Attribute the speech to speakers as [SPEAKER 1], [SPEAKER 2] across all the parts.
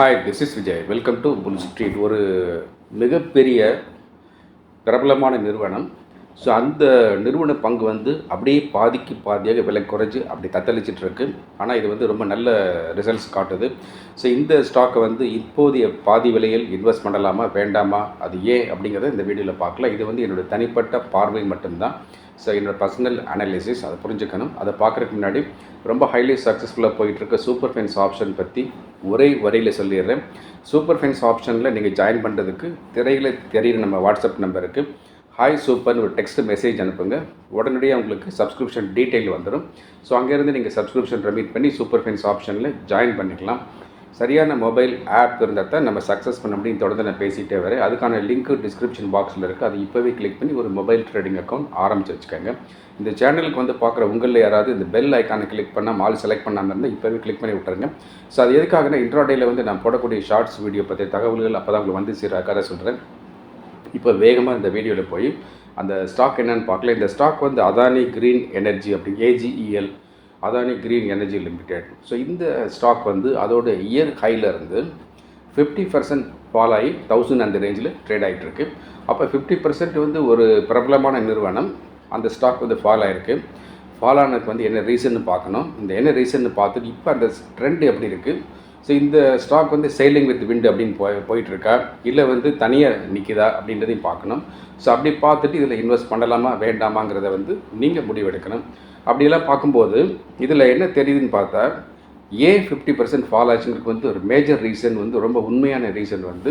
[SPEAKER 1] Hi this is Vijay welcome to full street ஒரு மிகப்பெரிய பிரபலமான நிறுவனம். ஸோ அந்த நிறுவன பங்கு வந்து அப்படியே பாதிக்கு பாதியாக விலை குறைஞ்சு அப்படி தத்தளிச்சிட்டு இருக்கு. ஆனால் இது வந்து ரொம்ப நல்ல ரிசல்ட்ஸ் காட்டுது. ஸோ இந்த ஸ்டாக்கை வந்து இப்போதைய பாதி விலையில் இன்வெஸ்ட் பண்ணலாமா வேண்டாமா அது ஏன் அப்படிங்கிறத இந்த வீடியோவில் பார்க்கலாம். இது வந்து என்னுடைய தனிப்பட்ட பார்வை மட்டும்தான். ஸோ என்னோடய பர்சனல் அனாலிசிஸ் அதை புரிஞ்சுக்கணும். அதை பார்க்குறதுக்கு முன்னாடி ரொம்ப ஹைலி சக்ஸஸ்ஃபுல்லாக போயிட்டுருக்க சூப்பர் ஃபென்ஸ் ஆப்ஷன் பற்றி ஒரே வரையில் சொல்லிடுறேன். சூப்பர் ஃபென்ஸ் ஆப்ஷனில் நீங்கள் ஜாயின் பண்ணுறதுக்கு திரையில் தெரியிற நம்ம வாட்ஸ்அப் நம்பருக்கு ஹாய் சூப்பர்னு ஒரு டெக்ஸ்ட் மெசேஜ் அனுப்புங்க. உடனடியாக உங்களுக்கு சப்ஸ்கிரிப்ஷன் டீட்டெயில் வந்துடும் ஸோ அங்கேருந்து நீங்கள் சப்ஸ்கிரிப்ஷன் ரெமீட் பண்ணி சூப்பர் ஃபென்ஸ் ஆப்ஷனில் ஜாயின் பண்ணிக்கலாம். சரியான மொபைல் ஆப் இருந்தால் தான் நம்ம சக்ஸஸ் பண்ண முடியும். தொடர்ந்து நான் பேசிகிட்டே வரேன். அதுக்கான லிங்க் டிஸ்கிரிப்ஷன் பாக்ஸில் இருக்குது அது இப்போவே கிளிக் பண்ணி ஒரு மொபைல் ட்ரேடிங் அக்கௌண்ட் ஆரம்பிச்சு வச்சுக்கோங்க. இந்த சேனலுக்கு வந்து பார்க்குற உங்களில் யாராவது இந்த பெல் ஐக்கானை கிளிக் பண்ணால் மால் செலக்ட் பண்ணாமல் இருந்தால் இப்போவே கிளிக் பண்ணி விட்டுருங்க. ஸோ அது எதுக்காகனா இன்ட்ராடேயில் வந்து நான் போடக்கூடிய ஷார்ட்ஸ் வீடியோ பற்றிய தகவல்கள் அப்போ தான் உங்களுக்கு வந்து சீராக்கார சொல்கிறேன் இப்போ வேகமாக இந்த வீடியோவில் போய் அந்த ஸ்டாக் என்னென்னு பார்க்கல. இந்த ஸ்டாக் வந்து அதானி க்ரீன் எனர்ஜி அப்படி AGEL Adani Green Energy Limited so இந்த ஸ்டாக் வந்து அதோட இயர் ஹையில் இருந்து ஃபிஃப்டி பர்சன்ட் ஃபால் ஆகி தௌசண்ட் அந்த ரேஞ்சில் ட்ரேட் ஆகிட்டுருக்கு அப்போ ஃபிஃப்டி பர்சன்ட் வந்து ஒரு பிரபலமான நிறுவனம். அந்த ஸ்டாக் வந்து ஃபால் ஆகிருக்கு ஃபால் ஆனதுக்கு வந்து என்ன ரீசன்னு பார்க்கணும். இந்த என்ன ரீசன்னு பார்த்துட்டு இப்போ அந்த ட்ரெண்ட் எப்படி இருக்குது ஸோ இந்த ஸ்டாக் வந்து சேலிங் வித் விண்டு அப்படின்னு போய் போயிட்டுருக்கா இல்லை வந்து தனியாக நிற்கிதா அப்படின்றதையும் பார்க்கணும். ஸோ அப்படி பார்த்துட்டு இதில் இன்வெஸ்ட் பண்ணலாமா வேண்டாமாங்கிறத வந்து நீங்கள் முடிவெடுக்கணும். அப்படியெல்லாம் பார்க்கும்போது இதில் என்ன தெரியுதுன்னு பார்த்தா ஏன் ஃபிஃப்டி பர்சன்ட் ஃபால் ஆச்சுங்கிறது வந்து ஒரு மேஜர் ரீசன் வந்து ரொம்ப உண்மையான ரீசன் வந்து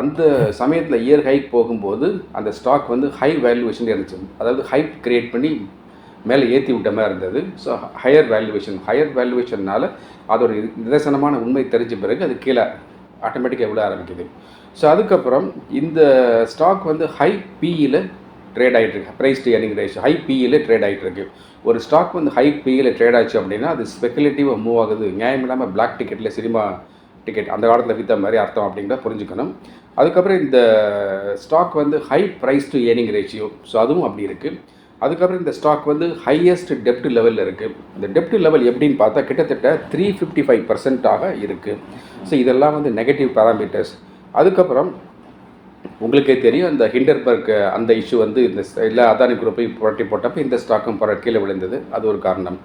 [SPEAKER 1] அந்த சமயத்தில் இயர் ஹைக் போகும்போது அந்த ஸ்டாக் வந்து ஹை வேல்யூவேஷன் இருந்துச்சு. அதாவது ஹைப் கிரியேட் பண்ணி மேலே ஏற்றி விட்ட மாதிரி இருந்தது. ஸோ ஹையர் வேல்யூவேஷன் ஹையர் வேல்யூவேஷன்னால் அதோட நிதர்சனமான உண்மை தெரிஞ்ச பிறகு அது கீழே ஆட்டோமேட்டிக்காக விட ஆரம்பிக்குது. ஸோ அதுக்கப்புறம் இந்த ஸ்டாக் வந்து ஹை பியில் ட்ரேட் ஆகிட்டு இருக்கு. Price to earning ratio high பிஇயில் trade ஆகிட்டு இருக்கு. ஒரு ஸ்டாக் வந்து ஹை பியில் ட்ரேட் ஆச்சு அப்படின்னா அது ஸ்பெகுலேட்டிவாக மூவ் ஆகுது. நியாயம் இல்லாமல் பிளாக் டிக்கெட்டில் சினிமா டிக்கெட் அந்த காலத்தில் விற்ற மாதிரி அர்த்தம் அப்படிங்கிறத புரிஞ்சுக்கணும். அதுக்கப்புறம் இந்த ஸ்டாக் வந்து high price to earning ratio so அதுவும் அப்படி இருக்குது அதுக்கப்புறம் இந்த ஸ்டாக் வந்து ஹையஸ்ட் டெப்ட் லெவலில் இருக்குது இந்த டெப்ட் லெவல் எப்படின்னு பார்த்தா கிட்டத்தட்ட த்ரீ ஃபிஃப்டி ஃபைவ் பர்சன்ட்டாக இருக்குது ஸோ இதெல்லாம் வந்து நெகட்டிவ் பேராமீட்டர்ஸ் அதுக்கப்புறம் உங்களுக்கே தெரியும் இந்த ஹிண்டர்பர்க் அந்த இஷ்யூ வந்து இந்த எல்லா அதானி குரூப்பை புரட்டி போட்டப்போ இந்த ஸ்டாக்கும் புற கீழே விழுந்தது. அது ஒரு காரணம்.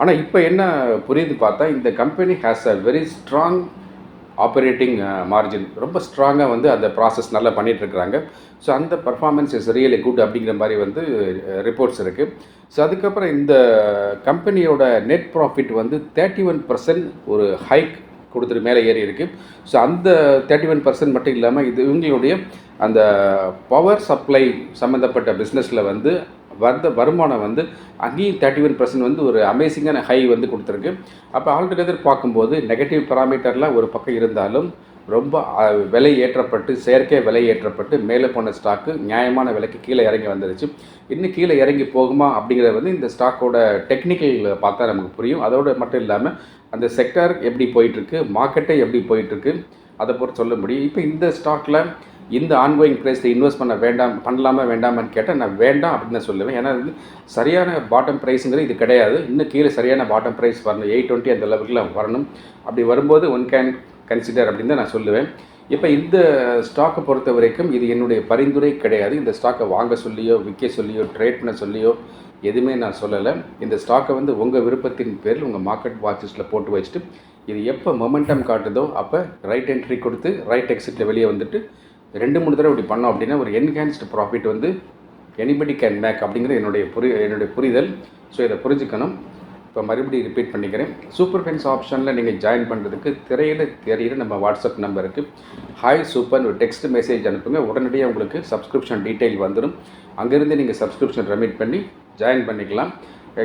[SPEAKER 1] ஆனால் இப்போ என்ன புரியுது பார்த்தா இந்த company has a very strong operating margin ரொம்ப ஸ்ட்ராங்காக வந்து அந்த ப்ராசஸ் நல்லா பண்ணிகிட்ருக்குறாங்க ஸோ அந்த பர்ஃபார்மன்ஸ் இஸ் ரியலி குட் அப்படிங்கிற மாதிரி வந்து ரிப்போர்ட்ஸ் இருக்குது ஸோ அதுக்கப்புறம் இந்த கம்பெனியோட நெட் ப்ராஃபிட் வந்து தேர்ட்டி ஒன் பர்சன்ட் ஒரு ஹைக் கொடுத்துட்டு மேலே ஏறி இருக்குது ஸோ அந்த தேர்ட்டி ஒன் பர்சன்ட் மட்டும் இல்லாமல் இது இவங்களுடைய அந்த பவர் சப்ளை சம்மந்தப்பட்ட பிஸ்னஸில் வந்து வந்த வருமானம் வந்து அங்கேயும் தேர்ட்டி ஒன் பர்சன்ட் வந்து ஒரு அமேசிங்கான ஹை வந்து கொடுத்துருக்கு. அப்போ ஆல்டுகெதர் பார்க்கும்போது நெகட்டிவ் பராமீட்டர்லாம் ஒரு பக்கம் இருந்தாலும் ரொம்ப விலை ஏற்றப்பட்டு செயற்கை விலை ஏற்றப்பட்டு மேலே போன ஸ்டாக்கு நியாயமான விலைக்கு கீழே இறங்கி வந்துருச்சு. இன்னும் கீழே இறங்கி போகுமா அப்படிங்கிறது வந்து இந்த ஸ்டாக்கோட டெக்னிக்கல் பார்த்தா நமக்கு புரியும். அதோடு மட்டும் இல்லாமல் அந்த செக்டர் எப்படி போயிட்டுருக்கு மார்க்கெட்டை எப்படி போயிட்டுருக்கு அதை பொறுத்து சொல்ல முடியும். இப்போ இந்த ஸ்டாக்கில் இந்த ஆன்கோயிங் ப்ரைஸில் இன்வெஸ்ட் பண்ண வேண்டாம் பண்ணலாமா வேண்டாமான்னு கேட்டால் நான் வேண்டாம் அப்படின்னு தான் சொல்லுவேன். ஏன்னா வந்து சரியான பாட்டம் ப்ரைஸுங்கிறது இது கிடையாது. இன்னும் கீழே சரியான பாட்டம் ப்ரைஸ் வரணும். எயிட் டுவெண்ட்டி அந்த லெவலுக்குலாம் வரணும். அப்படி வரும்போது ஒன் கேன் கன்சிடர் அப்படின்னு தான் நான் சொல்லுவேன். இப்போ இந்த ஸ்டாக்கை பொறுத்த வரைக்கும் இது என்னுடைய பரிந்துரை கிடையாது. இந்த ஸ்டாக்கை வாங்க சொல்லியோ விற்க சொல்லியோ ட்ரேட் பண்ண சொல்லியோ எதுவுமே நான் சொல்லலை. இந்த ஸ்டாக்கை வந்து உங்கள் விருப்பத்தின் பேரில் உங்கள் மார்க்கெட் வாட்சஸில் போட்டு வச்சுட்டு இது எப்போ மொமெண்டம் காட்டுதோ அப்போ ரைட் என்ட்ரி கொடுத்து ரைட் எக்ஸிட்டில் வெளியே வந்துட்டு ரெண்டு மூணு தடவை இப்படி பண்ணோம் அப்படின்னா ஒரு என்ஹான்ஸ்டு ப்ராஃபிட் வந்து எனிபடி கேன் மேக் அப்படிங்கிற என்னுடைய புரி என்னுடைய புரிதல். ஸோ இதை புரிஞ்சுக்கணும். இப்போ மறுபடியும் ரிப்பீட் பண்ணிக்கிறேன். சூப்பர் ஃபென்ஸ் ஆப்ஷனில் நீங்கள் ஜாயின் பண்ணுறதுக்கு திரையில் தெரியிற நம்ம வாட்ஸ்அப் நம்பருக்கு ஹாய் சூப்பர்னு ஒரு டெக்ஸ்ட் மெசேஜ் அனுப்புங்க. உடனடியாக உங்களுக்கு சப்ஸ்கிரிப்ஷன் டீட்டெயில் வந்துடும் அங்கேருந்து நீங்கள் சப்ஸ்கிரிப்ஷன் ரெமிட் பண்ணி ஜாயின் பண்ணிக்கலாம்.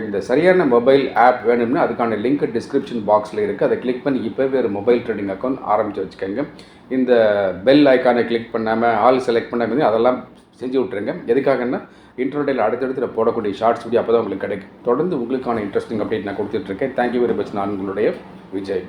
[SPEAKER 1] இந்த சரியான மொபைல் ஆப் வேணும்னா அதுக்கான லிங்க் டிஸ்கிரிப்ஷன் பாக்ஸில் இருக்குது அதை கிளிக் பண்ணி இப்போவே ஒரு மொபைல் ட்ரேடிங் அக்கௌண்ட் ஆரம்பித்து வச்சுக்கோங்க. இந்த பெல் ஐக்கானை கிளிக் பண்ணாமல் ஆல் செலக்ட் பண்ணாமல் அதெல்லாம் செஞ்சு விட்ருங்க எதுக்காகன்னா இன்டர்நெட்டில் அடுத்தடுத்து நான் போடக்கூடிய ஷார்ட்ஸ் வீடியோ அப்போ தான் உங்களுக்கு கிடைக்கும். தொடர்ந்து உங்களுக்கான இன்ட்ரெஸ்டிங் அப்டேட் நான் கொடுத்துட்ருக்கேன் தேங்க்யூ வெரி மச் நான் உங்களுடைய விஜய்.